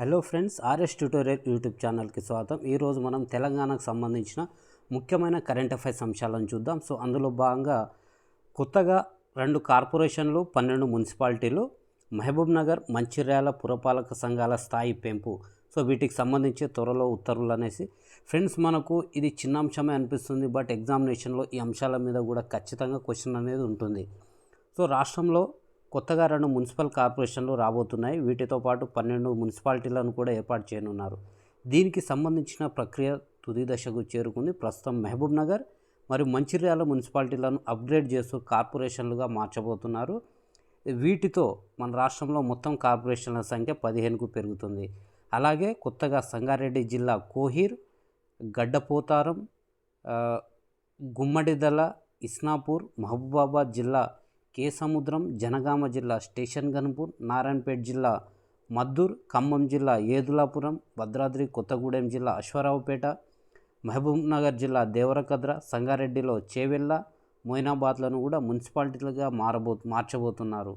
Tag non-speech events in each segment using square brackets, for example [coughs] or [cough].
Hello friends RS tutorial YouTube ఛానల్కి స్వాగతం. ఈరోజు మనం తెలంగాణకు సంబంధించిన ముఖ్యమైన కరెంట్ అఫైర్స్ అంశాలను చూద్దాం. సో అందులో భాగంగా కొత్తగా రెండు కార్పొరేషన్లు పన్నెండు మున్సిపాలిటీలు మహబూబ్ నగర్ మంచిర్యాల పురపాలక సంఘాల స్థాయి పెంపు. సో వీటికి సంబంధించి త్వరలో ఉత్తర్వులు అనేసి. ఫ్రెండ్స్ మనకు ఇది చిన్న అంశమే అనిపిస్తుంది బట్ ఎగ్జామినేషన్లో ఈ అంశాల మీద కూడా ఖచ్చితంగా క్వశ్చన్ అనేది ఉంటుంది. సో రాష్ట్రంలో కొత్తగా రెండు మున్సిపల్ కార్పొరేషన్లు రాబోతున్నాయి. వీటితో పాటు పన్నెండు మున్సిపాలిటీలను కూడా ఏర్పాటు చేయనున్నారు. దీనికి సంబంధించిన ప్రక్రియ తుది దశకు చేరుకుంది. ప్రస్తుతం మహబూబ్ నగర్ మరియు మంచిర్యాల మున్సిపాలిటీలను అప్గ్రేడ్ చేస్తూ కార్పొరేషన్లుగా మార్చబోతున్నారు. వీటితో మన రాష్ట్రంలో మొత్తం కార్పొరేషన్ల సంఖ్య పదిహేనుకు పెరుగుతుంది. అలాగే కొత్తగా సంగారెడ్డి జిల్లా కోహీర్ గడ్డపోతారం గుమ్మడిదల ఇస్నాపూర్ మహబూబాబాద్ జిల్లా కే సముద్రం జనగామ జిల్లా స్టేషన్ గన్పూర్ నారాయణపేట జిల్లా మద్దూర్ ఖమ్మం జిల్లా ఏదులాపురం భద్రాద్రి కొత్తగూడెం జిల్లా అశ్వారావుపేట మహబూబ్నగర్ జిల్లా దేవరకద్ర సంగారెడ్డిలో చేవెళ్ళ మొయినాబాద్లను కూడా మున్సిపాలిటీలుగా మారబో మార్చబోతున్నారు.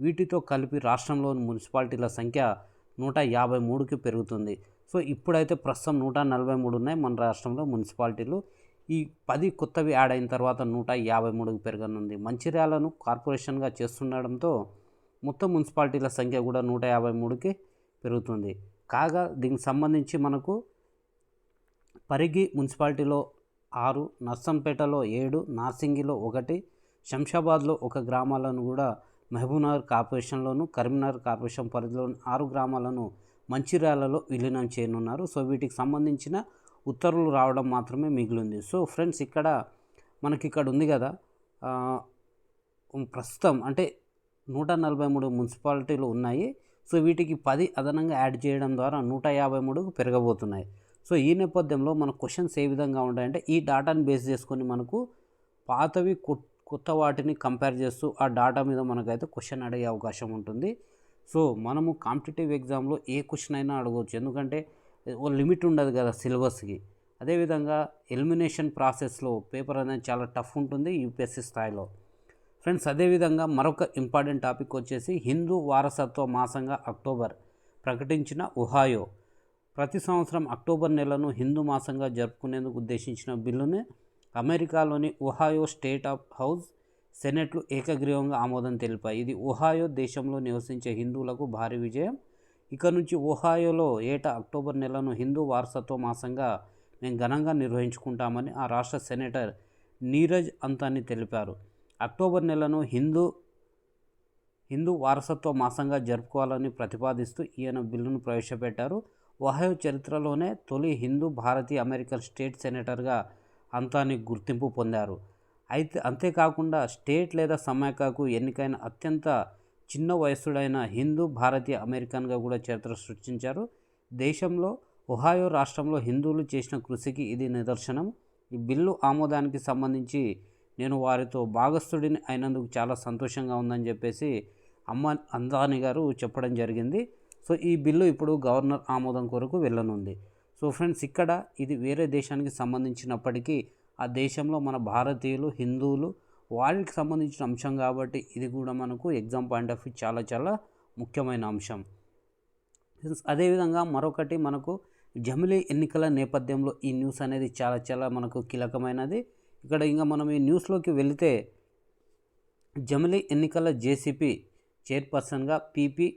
వీటితో కలిపి రాష్ట్రంలోని మున్సిపాలిటీల సంఖ్య నూట యాభై మూడుకి పెరుగుతుంది. సో ఇప్పుడైతే ప్రస్తుతం నూట నలభై మూడు ఉన్నాయి మన రాష్ట్రంలో మున్సిపాలిటీలు. ఈ పది కొత్తవి యాడ్ అయిన తర్వాత నూట యాభై మూడుకు పెరగనుంది. మంచిర్యాలను కార్పొరేషన్గా చేస్తుండడంతో మొత్తం మున్సిపాలిటీల సంఖ్య కూడా నూట యాభై మూడుకి పెరుగుతుంది. కాగా దీనికి సంబంధించి మనకు పరిగి మున్సిపాలిటీలో ఆరు నర్సంపేటలో ఏడు నార్సింగిలో ఒకటి శంషాబాద్లో ఒక గ్రామాలను కూడా మహబూబ్నగర్ కార్పొరేషన్లోను కరీంనగర్ కార్పొరేషన్ పరిధిలోని ఆరు గ్రామాలను మంచిర్యాలలో విలీనం చేయనున్నారు. సో వీటికి సంబంధించిన ఉత్తర్వులు రావడం మాత్రమే మిగిలింది. సో ఫ్రెండ్స్ ఇక్కడ మనకి ఇక్కడ ఉంది కదా ప్రస్తుతం అంటే నూట నలభై మూడు మున్సిపాలిటీలు ఉన్నాయి. సో వీటికి పది అదనంగా యాడ్ చేయడం ద్వారా నూట యాభై మూడుకు పెరగబోతున్నాయి. సో ఈ నేపథ్యంలో మన క్వశ్చన్స్ ఏ విధంగా ఉంటాయంటే ఈ డాటాను బేస్ చేసుకొని మనకు పాతవి కొత్త వాటిని కంపేర్ చేస్తూ ఆ డాటా మీద మనకైతే క్వశ్చన్ అడిగే అవకాశం ఉంటుంది. సో మనము కాంపిటేటివ్ ఎగ్జామ్లో ఏ క్వశ్చన్ అయినా అడగవచ్చు. ఎందుకంటే ఓ లిమిట్ ఉండదు కదా సిలబస్కి. అదేవిధంగా ఎలిమినేషన్ ప్రాసెస్లో పేపర్ అనేది చాలా టఫ్ ఉంటుంది యూపీఎస్సీ స్థాయిలో. ఫ్రెండ్స్ అదేవిధంగా మరొక ఇంపార్టెంట్ టాపిక్ వచ్చేసి హిందూ వారసత్వ మాసంగా అక్టోబర్ ప్రకటించిన ఉహాయో ప్రతి సంవత్సరం అక్టోబర్ నెలను హిందూ మాసంగా జరుపుకునేందుకు ఉద్దేశించిన బిల్లుని అమెరికాలోని ఉహాయో స్టేట్ ఆఫ్ హౌస్ సెనెట్లు ఏకగ్రీవంగా ఆమోదం తెలిపాయి. ఇది ఒహాయో దేశంలో నివసించే హిందువులకు భారీ విజయం. ఇక నుంచి ఒహాయోలో ఏటా అక్టోబర్ నెలను హిందూ వారసత్వ మాసంగా మేము ఘనంగా నిర్వహించుకుంటామని ఆ రాష్ట్ర సెనేటర్ నీరజ్ అంతాని తెలిపారు. అక్టోబర్ నెలను హిందూ హిందూ వారసత్వ మాసంగా జరుపుకోవాలని ప్రతిపాదిస్తూ ఈయన బిల్లును ప్రవేశపెట్టారు. ఒహాయో చరిత్రలోనే తొలి హిందూ భారతీయ అమెరికన్ స్టేట్ సెనేటర్గా అంతాని గుర్తింపు పొందారు. అయితే అంతేకాకుండా స్టేట్ లేదా సమాఖ్యకు ఎన్నికైన అత్యంత చిన్న వయస్సుడైన హిందూ భారతీయ అమెరికన్గా కూడా చరిత్ర సృష్టించారు. దేశంలో ఒహాయో రాష్ట్రంలో హిందువులు చేసిన కృషికి ఇది నిదర్శనం. ఈ బిల్లు ఆమోదానికి సంబంధించి నేను వారితో భాగస్థుడిని అయినందుకు చాలా సంతోషంగా ఉందని చెప్పేసి అమ్మ అందాని గారు చెప్పడం జరిగింది. సో ఈ బిల్లు ఇప్పుడు గవర్నర్ ఆమోదం కొరకు వెళ్ళనుంది. సో ఫ్రెండ్స్ ఇక్కడ ఇది వేరే దేశానికి సంబంధించినప్పటికీ ఆ దేశంలో మన భారతీయులు హిందువులు వాళ్ళకి సంబంధించిన అంశం కాబట్టి ఇది కూడా మనకు ఎగ్జామ్ పాయింట్ ఆఫ్ వ్యూ చాలా చాలా ముఖ్యమైన అంశం. అదేవిధంగా మరొకటి మనకు జమిలీ ఎన్నికల నేపథ్యంలో ఈ న్యూస్ అనేది చాలా చాలా మనకు కీలకమైనది. ఇక్కడ ఇంకా మనం ఈ న్యూస్లోకి వెళితే జమిలీ ఎన్నికల జేసీపీ చైర్పర్సన్గా పిపి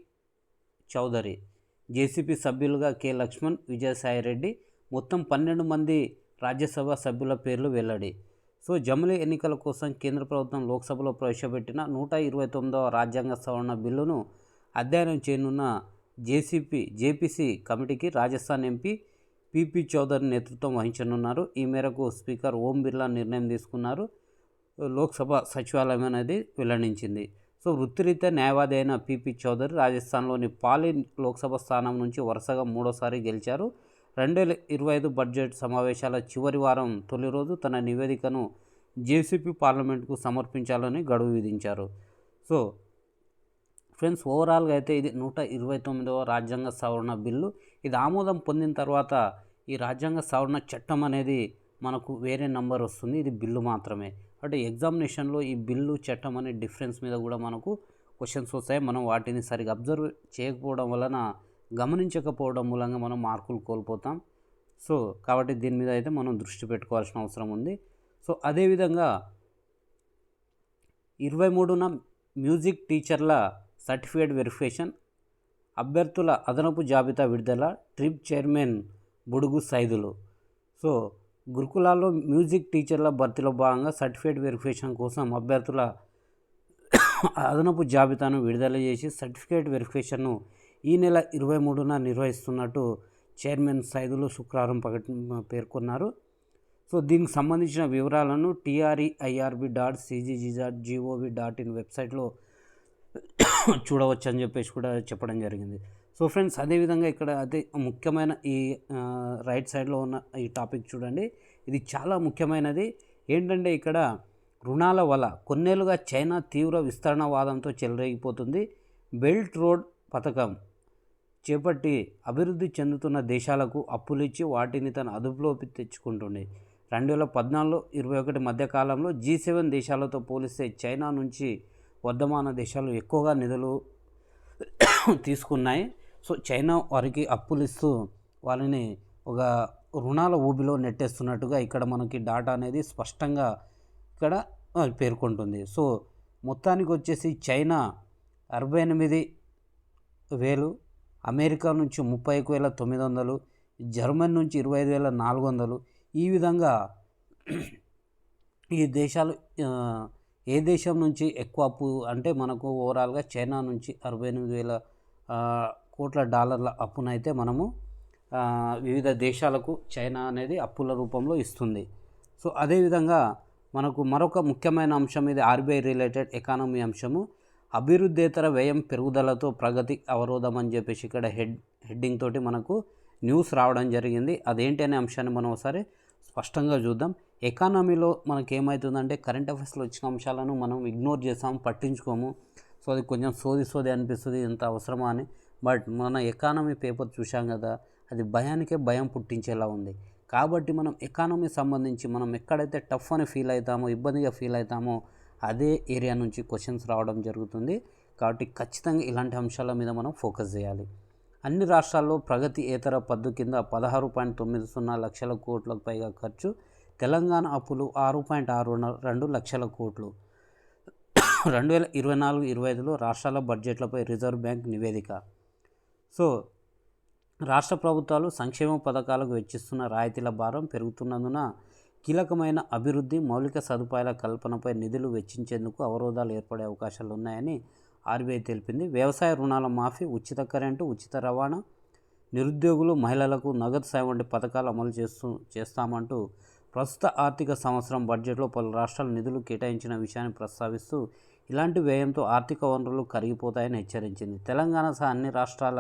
చౌదరి జేసీపీ సభ్యులుగా కె లక్ష్మణ్ విజయసాయిరెడ్డి మొత్తం పన్నెండు మంది రాజ్యసభ సభ్యుల పేర్లు వెల్లడి. సో జమిలీ ఎన్నికల కోసం కేంద్ర ప్రభుత్వం లోక్సభలో ప్రవేశపెట్టిన నూట ఇరవై తొమ్మిదవ రాజ్యాంగ సవరణ బిల్లును అధ్యయనం చేయనున్న జేసీపీ జేపీసీ కమిటీకి రాజస్థాన్ ఎంపీ పిపి చౌదరి నేతృత్వం వహించనున్నారు. ఈ మేరకు స్పీకర్ ఓం బిర్లా నిర్ణయం తీసుకున్నారు. లోక్సభ సచివాలయం అనేది వెల్లడించింది. సో వృత్తిరీత్యా న్యాయవాది అయిన పిపి చౌదరి రాజస్థాన్లోని పాలి లోక్సభ స్థానం నుంచి వరుసగా మూడోసారి గెలిచారు. రెండు వేల ఇరవై ఐదు బడ్జెట్ సమావేశాల చివరి వారం తొలి రోజు తన నివేదికను జేసీపీ పార్లమెంట్కు సమర్పించాలని గడువు విధించారు. సో ఫ్రెండ్స్ ఓవరాల్గా అయితే ఇది నూట ఇరవై తొమ్మిదవ రాజ్యాంగ సవరణ బిల్లు. ఇది ఆమోదం పొందిన తర్వాత ఈ రాజ్యాంగ సవరణ చట్టం అనేది మనకు వేరే నంబర్ వస్తుంది. ఇది బిల్లు మాత్రమే. అంటే ఎగ్జామినేషన్లో ఈ బిల్లు చట్టం అనే డిఫరెన్స్ మీద కూడా మనకు క్వశ్చన్స్ వస్తాయి. మనం వాటిని సరిగా అబ్జర్వ్ చేయకపోవడం వలన గమనించకపోవడం మూలంగా మనం మార్కులు కోల్పోతాం. సో కాబట్టి దీని మీద అయితే మనం దృష్టి పెట్టుకోవాల్సిన అవసరం ఉంది. సో అదేవిధంగా ఇరవై మూడున మ్యూజిక్ టీచర్ల సర్టిఫికేట్ వెరిఫికేషన్ అభ్యర్థుల అదనపు జాబితా విడుదల ట్రిప్ చైర్మన్ బుడుగు సైదులు. సో గురుకులాల్లో మ్యూజిక్ టీచర్ల భర్తీలో భాగంగా సర్టిఫికేట్ వెరిఫికేషన్ కోసం అభ్యర్థుల అదనపు జాబితాను విడుదల చేసి సర్టిఫికేట్ వెరిఫికేషన్ను ఈ నెల ఇరవై మూడున నిర్వహిస్తున్నట్టు చైర్మన్ సైదులు శుక్రవారం ప్రకటి పేర్కొన్నారు. సో దీనికి సంబంధించిన వివరాలను TREIRB dot CGG dot GOV dot in వెబ్సైట్లో చూడవచ్చు అని చెప్పేసి కూడా చెప్పడం జరిగింది. సో ఫ్రెండ్స్ అదేవిధంగా ఇక్కడ అదే ముఖ్యమైన ఈ రైట్ సైడ్లో ఉన్న ఈ టాపిక్ చూడండి. ఇది చాలా ముఖ్యమైనది. ఏంటంటే ఇక్కడ రుణాల వల్ల కొన్నేళ్ళుగా చైనా తీవ్ర విస్తరణవాదంతో చెలరేగిపోతుంది. బెల్ట్ రోడ్ పథకం చేపట్టి అభివృద్ధి చెందుతున్న దేశాలకు అప్పులిచ్చి వాటిని తన అదుపులోకి తెచ్చుకుంటుంది రెండు వేల పద్నాలుగు ఇరవై ఒకటి మధ్య కాలంలో జీ సెవెన్ దేశాలతో పోలిస్తే చైనా నుంచి వర్ధమాన దేశాలు ఎక్కువగా నిధులు [coughs] తీసుకున్నాయి. సో చైనా వారికి అప్పులు ఇస్తూ వాళ్ళని ఒక రుణాల ఊబిలో నెట్టేస్తున్నట్టుగా ఇక్కడ మనకి డాటా అనేది స్పష్టంగా ఇక్కడ పేర్కొంటుంది. సో మొత్తానికి వచ్చేసి చైనా అరవై ఎనిమిది వేలు అమెరికా నుంచి ముప్పై వేల తొమ్మిది వందలు జర్మనీ నుంచి ఇరవై ఐదు వేల నాలుగు వందలు. ఈ విధంగా ఈ దేశాలు ఏ దేశం నుంచి ఎక్కువ అప్పు అంటే మనకు ఓవరాల్గా చైనా నుంచి అరవై ఎనిమిది వేల కోట్ల డాలర్ల అప్పునైతే మనము వివిధ దేశాలకు చైనా అనేది అప్పుల రూపంలో ఇస్తుంది. సో అదేవిధంగా మనకు మరొక ముఖ్యమైన అంశం ఇది ఆర్బీఐ రిలేటెడ్ ఎకానమీ అంశము. అభివృద్ధేతర వ్యయం పెరుగుదలతో ప్రగతి అవరోధం అని చెప్పేసి ఇక్కడ హెడ్ హెడ్డింగ్ తోటి మనకు న్యూస్ రావడం జరిగింది. అదేంటి అనే అంశాన్ని మనం ఒకసారి స్పష్టంగా చూద్దాం. ఎకానమీలో మనకి ఏమవుతుందంటే కరెంట్ అఫైర్స్లో వచ్చిన అంశాలను మనం ఇగ్నోర్ చేసాము పట్టించుకోము. సో అది కొంచెం సోది సోది అనిపిస్తుంది ఎంత అవసరమా అని. బట్ మన ఎకానమీ పేపర్ చూసాం కదా అది భయానికే భయం పుట్టించేలా ఉంది. కాబట్టి మనం ఎకానమీ సంబంధించి మనం ఎక్కడైతే టఫ్ అని ఫీల్ అవుతామో ఇబ్బందిగా ఫీల్ అవుతామో అదే ఏరియా నుంచి క్వశ్చన్స్ రావడం జరుగుతుంది. కాబట్టి ఖచ్చితంగా ఇలాంటి అంశాల మీద మనం ఫోకస్ చేయాలి. అన్ని రాష్ట్రాల్లో ప్రగతి ఏతర పద్దు కింద పదహారు పాయింట్ తొమ్మిది సున్నా లక్షల కోట్లకు పైగా ఖర్చు తెలంగాణ అప్పులు ఆరు పాయింట్ ఆరు రెండు లక్షల కోట్లు. రెండు వేల ఇరవై నాలుగు ఇరవై ఐదులో రాష్ట్రాల బడ్జెట్లపై రిజర్వ్ బ్యాంక్ నివేదిక. సో రాష్ట్ర ప్రభుత్వాలు సంక్షేమ పథకాలకు వెచ్చిస్తున్న రాయితీల భారం పెరుగుతున్నందున కీలకమైన అభివృద్ధి మౌలిక సదుపాయాల కల్పనపై నిధులు వెచ్చించేందుకు అవరోధాలు ఏర్పడే అవకాశాలు ఉన్నాయని ఆర్బీఐ తెలిపింది. వ్యవసాయ రుణాల మాఫీ ఉచిత కరెంటు ఉచిత రవాణా నిరుద్యోగులు మహిళలకు నగదు సాయం వంటి పథకాలు అమలు చేస్తూ చేస్తామంటూ ప్రస్తుత ఆర్థిక సంవత్సరం బడ్జెట్లో పలు రాష్ట్రాలు నిధులు కేటాయించిన విషయాన్ని ప్రస్తావిస్తూ ఇలాంటి వ్యయంతో ఆర్థిక వనరులు కరిగిపోతాయని హెచ్చరించింది. తెలంగాణ సహా అన్ని రాష్ట్రాల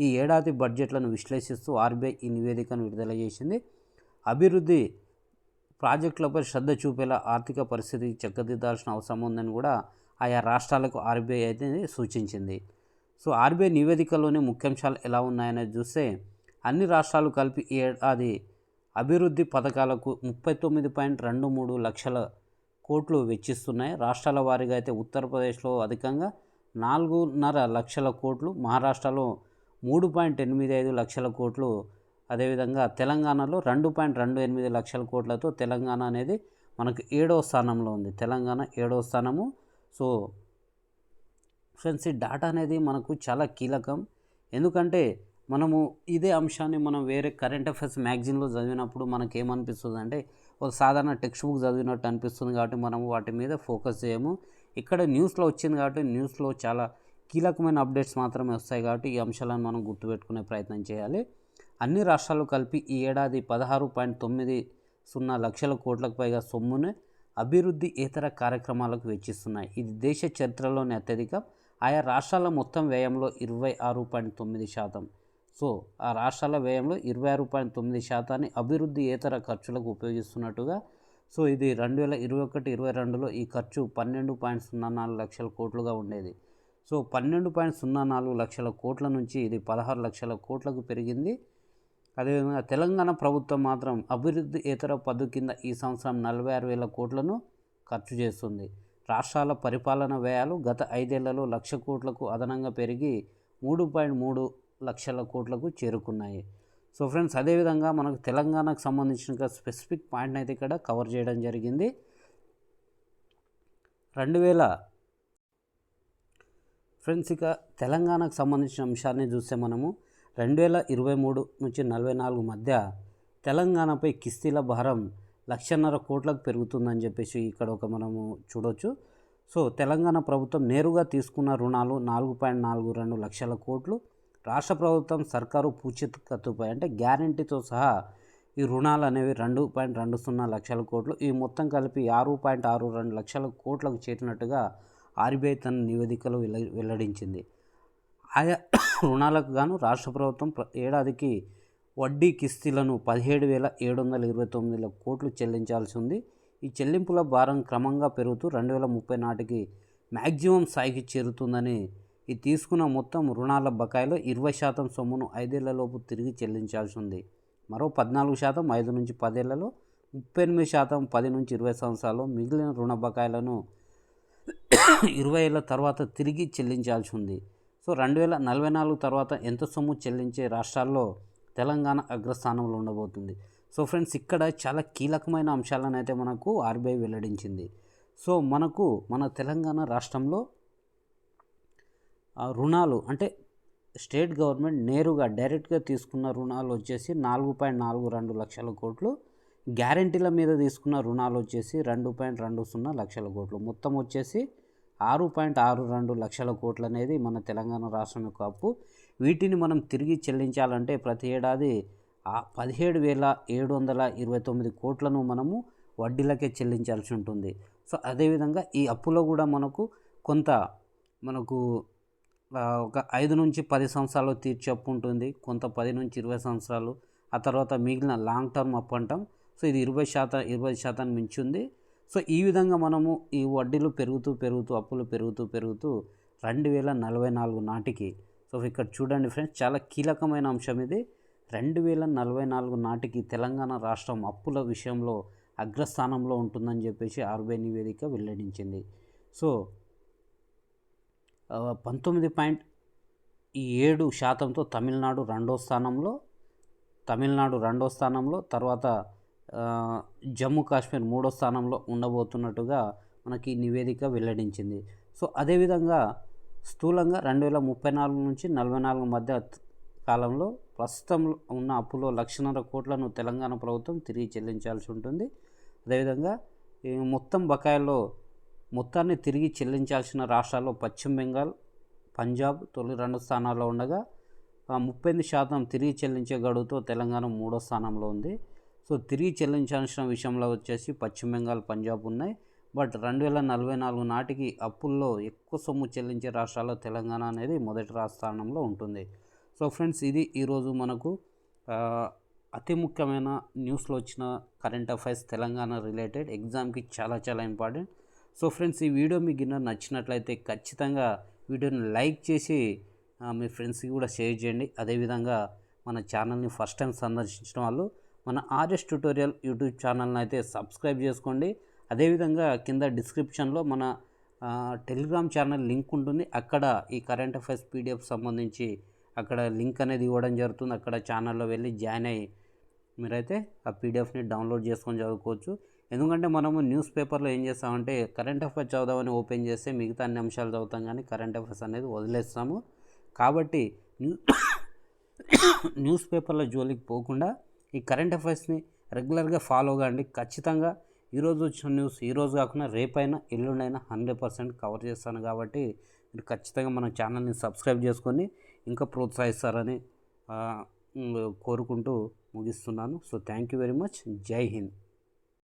ఈ ఏడాది బడ్జెట్లను విశ్లేషిస్తూ ఆర్బీఐ ఈ నివేదికను విడుదల చేసింది. అభివృద్ధి ప్రాజెక్టులపై శ్రద్ధ చూపేలా ఆర్థిక పరిస్థితి చక్కదిద్దాల్సిన అవసరం ఉందని కూడా ఆయా రాష్ట్రాలకు ఆర్బీఐ అయితే సూచించింది. సో ఆర్బీఐ నివేదికలోని ముఖ్యాంశాలు ఎలా ఉన్నాయనేది చూస్తే అన్ని రాష్ట్రాలు కలిపి ఏడాది అభివృద్ధి పథకాలకు ముప్పై తొమ్మిది పాయింట్ రెండు మూడు లక్షల కోట్లు వెచ్చిస్తున్నాయి. రాష్ట్రాల వారీగా అయితే ఉత్తరప్రదేశ్లో అధికంగా నాలుగున్నర లక్షల కోట్లు మహారాష్ట్రలో మూడు పాయింట్ ఎనిమిది ఐదు లక్షల కోట్లు అదేవిధంగా తెలంగాణలో రెండు పాయింట్ రెండు ఎనిమిది లక్షల కోట్లతో తెలంగాణ అనేది మనకు ఏడవ స్థానంలో ఉంది. తెలంగాణ ఏడవ స్థానము. సో ఫ్రెండ్స్ ఈ డాటా అనేది మనకు చాలా కీలకం. ఎందుకంటే మనము ఇదే అంశాన్ని మనం వేరే కరెంట్ అఫైర్స్ మ్యాగజైన్లో చదివినప్పుడు మనకి ఏమనిపిస్తుంది అంటే ఒక సాధారణ టెక్స్ట్ బుక్ చదివినట్టు అనిపిస్తుంది కాబట్టి మనం వాటి మీద ఫోకస్ చేయము. ఇక్కడ న్యూస్లో వచ్చింది కాబట్టి న్యూస్లో చాలా కీలకమైన అప్డేట్స్ మాత్రమే వస్తాయి కాబట్టి ఈ అంశాలను మనం గుర్తుపెట్టుకునే ప్రయత్నం చేయాలి. అన్ని రాష్ట్రాలు కలిపి ఈ ఏడాది పదహారు పాయింట్ తొమ్మిది సున్నా లక్షల కోట్లకు పైగా సొమ్మును అభివృద్ధి ఇతర కార్యక్రమాలకు వెచ్చిస్తున్నాయి. ఇది దేశ చరిత్రలోనే అత్యధికం. ఆయా రాష్ట్రాల మొత్తం వ్యయంలో ఇరవై ఆరు పాయింట్ తొమ్మిది శాతం. సో ఆ రాష్ట్రాల వ్యయంలో ఇరవై ఆరు పాయింట్ తొమ్మిది శాతాన్ని అభివృద్ధి ఇతర ఖర్చులకు ఉపయోగిస్తున్నట్టుగా సో ఇది రెండు వేల ఇరవై ఒకటి ఇరవై రెండులో ఈ ఖర్చు పన్నెండు పాయింట్ సున్నా నాలుగు లక్షల కోట్లుగా ఉండేది. సో పన్నెండు పాయింట్ సున్నా నాలుగు లక్షల కోట్ల నుంచి ఇది పదహారు లక్షల కోట్లకు పెరిగింది. అదేవిధంగా తెలంగాణ ప్రభుత్వం మాత్రం అభివృద్ధి ఇతర పద్దు కింద ఈ సంవత్సరం నలభై ఆరు వేల కోట్లను ఖర్చు చేస్తుంది. రాష్ట్రాల పరిపాలన వ్యయాలు గత ఐదేళ్ళలో లక్ష కోట్లకు అదనంగా పెరిగి మూడు పాయింట్ మూడు లక్షల కోట్లకు చేరుకున్నాయి. సో ఫ్రెండ్స్ అదేవిధంగా మనకు తెలంగాణకు సంబంధించిన స్పెసిఫిక్ పాయింట్ని అయితే ఇక్కడ కవర్ చేయడం జరిగింది. రెండు వేల ఫ్రెండ్స్ ఇక తెలంగాణకు సంబంధించిన అంశాన్ని చూస్తే మనము రెండు వేల ఇరవై మూడు నుంచి నలభై నాలుగు మధ్య తెలంగాణపై కిస్తీల భారం లక్షన్నర కోట్లకు పెరుగుతుందని చెప్పేసి ఇక్కడ ఒక మనము చూడొచ్చు. సో తెలంగాణ ప్రభుత్వం నేరుగా తీసుకున్న రుణాలు నాలుగు పాయింట్ నాలుగు రెండు లక్షల కోట్లు. రాష్ట్ర ప్రభుత్వం సర్కారు పూచికత్తుపై అంటే గ్యారంటీతో సహా ఈ రుణాలు అనేవి రెండు పాయింట్ రెండు సున్నా లక్షల కోట్లు. ఈ మొత్తం కలిపి ఆరు పాయింట్ ఆరు రెండు లక్షల కోట్లకు చేరినట్టుగా ఆర్బీఐ తన నివేదికలో వెల్ల వెల్లడించింది. ఆయా రుణాలకు గాను రాష్ట్ర ప్రభుత్వం ఏడాదికి వడ్డీ కిస్తీలను పదిహేడు వేల ఏడు వందల ఇరవై తొమ్మిది కోట్లు చెల్లించాల్సి ఉంది. ఈ చెల్లింపుల భారం క్రమంగా పెరుగుతూ రెండు వేల ముప్పై నాటికి మ్యాక్సిమం స్థాయికి చేరుతుందని ఈ తీసుకున్న మొత్తం రుణాల బకాయిలో ఇరవై శాతం సొమ్మును ఐదేళ్ళలోపు తిరిగి చెల్లించాల్సి ఉంది. మరో పద్నాలుగు శాతం ఐదు నుంచి పదేళ్ళలో ముప్పై ఎనిమిది శాతం పది నుంచి ఇరవై సంవత్సరాలు మిగిలిన రుణ బకాయిలను ఇరవై ఏళ్ళ తర్వాత తిరిగి చెల్లించాల్సి ఉంది. సో రెండు వేల నలభై నాలుగు తర్వాత ఎంత సొమ్ము చెల్లించే రాష్ట్రాల్లో తెలంగాణ అగ్రస్థానంలో ఉండబోతుంది. సో ఫ్రెండ్స్ ఇక్కడ చాలా కీలకమైన అంశాలను అయితే మనకు ఆర్బీఐ వెల్లడించింది. సో మనకు మన తెలంగాణ రాష్ట్రంలో రుణాలు అంటే స్టేట్ గవర్నమెంట్ నేరుగా డైరెక్ట్గా తీసుకున్న రుణాలు వచ్చేసి నాలుగు పాయింట్ నాలుగు రెండు లక్షల కోట్లు గ్యారంటీల మీద తీసుకున్న రుణాలు వచ్చేసి రెండు పాయింట్ రెండు సున్నా లక్షల కోట్లు. మొత్తం వచ్చేసి ఆరు పాయింట్ ఆరు రెండు లక్షల కోట్లు అనేది మన తెలంగాణ రాష్ట్రం యొక్క అప్పు. వీటిని మనం తిరిగి చెల్లించాలంటే ప్రతి ఏడాది పదిహేడు వేల ఏడు వందల ఇరవై తొమ్మిది కోట్లను మనము వడ్డీలకే చెల్లించాల్సి ఉంటుంది. సో అదేవిధంగా ఈ అప్పులో కూడా మనకు కొంత మనకు ఒక ఐదు నుంచి పది సంవత్సరాలు తీర్చి అప్పు ఉంటుంది. కొంత పది నుంచి ఇరవై సంవత్సరాలు. ఆ తర్వాత మిగిలిన లాంగ్ టర్మ్ అప్పు అంటాం. సో ఇది ఇరవై శాతం ఇరవై శాతం మించి ఉంది. సో ఈ విధంగా మనము ఈ వడ్డీలు పెరుగుతూ పెరుగుతూ అప్పులు పెరుగుతూ పెరుగుతూ రెండు వేల నలభై నాలుగు నాటికి సో ఇక్కడ చూడండి ఫ్రెండ్స్ చాలా కీలకమైన అంశం ఇది. రెండు వేల నలభై నాలుగు నాటికి తెలంగాణ రాష్ట్రం అప్పుల విషయంలో అగ్రస్థానంలో ఉంటుందని చెప్పేసి ఆర్బీఐ నివేదిక వెల్లడించింది. సో పంతొమ్మిది పాయింట్ ఏడు శాతంతో తమిళనాడు రెండో స్థానంలో తమిళనాడు రెండో స్థానంలో తర్వాత జమ్మూ కాశ్మీర్ మూడో స్థానంలో ఉండబోతున్నట్టుగా మనకి నివేదిక వెల్లడించింది. సో అదేవిధంగా స్థూలంగా రెండు వేల ముప్పై నాలుగు నుంచి నలభై నాలుగు మధ్య కాలంలో ప్రస్తుతం ఉన్న అప్పులో లక్షన్నర కోట్లను తెలంగాణ ప్రభుత్వం తిరిగి చెల్లించాల్సి ఉంటుంది. అదేవిధంగా ఈ మొత్తం బకాయిల్లో మొత్తాన్ని తిరిగి చెల్లించాల్సిన రాష్ట్రాల్లో పశ్చిమ బెంగాల్ పంజాబ్ తొలి రెండు స్థానాల్లో ఉండగా ముప్పై శాతం తిరిగి చెల్లించే గడువుతో తెలంగాణ మూడో స్థానంలో ఉంది. సో తిరిగి చెల్లించాల్సిన విషయంలో వచ్చేసి పశ్చిమ బెంగాల్ పంజాబ్ ఉన్నాయి. బట్ రెండు వేల నలభై నాలుగు నాటికి అప్పుల్లో ఎక్కువ సొమ్ము చెల్లించే రాష్ట్రాల్లో తెలంగాణ అనేది మొదటి స్థానంలో ఉంటుంది. సో ఫ్రెండ్స్ ఇది ఈరోజు మనకు అతి ముఖ్యమైన న్యూస్లో వచ్చిన కరెంట్ అఫైర్స్ తెలంగాణ రిలేటెడ్ ఎగ్జామ్కి చాలా చాలా ఇంపార్టెంట్. సో ఫ్రెండ్స్ ఈ వీడియో మీకు గిన్నె నచ్చినట్లయితే ఖచ్చితంగా వీడియోని లైక్ చేసి మీ ఫ్రెండ్స్కి కూడా షేర్ చేయండి. అదేవిధంగా మన ఛానల్ని ఫస్ట్ టైం సందర్శించిన వాళ్ళు మన ఆర్ఎస్ ట్యూటోరియల్ యూట్యూబ్ ఛానల్ని అయితే సబ్స్క్రైబ్ చేసుకోండి. అదేవిధంగా కింద డిస్క్రిప్షన్లో మన టెలిగ్రామ్ ఛానల్ లింక్ ఉంటుంది. అక్కడ ఈ కరెంట్ అఫైర్స్ పీడిఎఫ్ సంబంధించి అక్కడ లింక్ అనేది ఇవ్వడం జరుగుతుంది. అక్కడ ఛానల్లో వెళ్ళి జాయిన్ అయ్యి మీరైతే ఆ పీడిఎఫ్ని డౌన్లోడ్ చేసుకొని చదువుకోవచ్చు. ఎందుకంటే మనము న్యూస్ పేపర్లో ఏం చేస్తామంటే కరెంట్ అఫైర్స్ చదువుదామని ఓపెన్ చేస్తే మిగతా అన్ని అంశాలు చదువుతాం కానీ కరెంట్ అఫైర్స్ అనేది వదిలేస్తాము. కాబట్టి [coughs] న్యూస్ పేపర్ల జోలికి పోకుండా ఈ కరెంట్ అఫైర్స్ని రెగ్యులర్గా ఫాలో కాండి. ఖచ్చితంగా ఈరోజు వచ్చిన న్యూస్ ఈరోజు కాకుండా రేపైనా ఎల్లుండైనా హండ్రెడ్ పర్సెంట్ కవర్ చేస్తాను కాబట్టి మీరు ఖచ్చితంగా మన ఛానల్ని సబ్స్క్రైబ్ చేసుకొని ఇంకా ప్రోత్సహిస్తారని కోరుకుంటూ ముగిస్తున్నాను. So thank you very much. Jai Hind.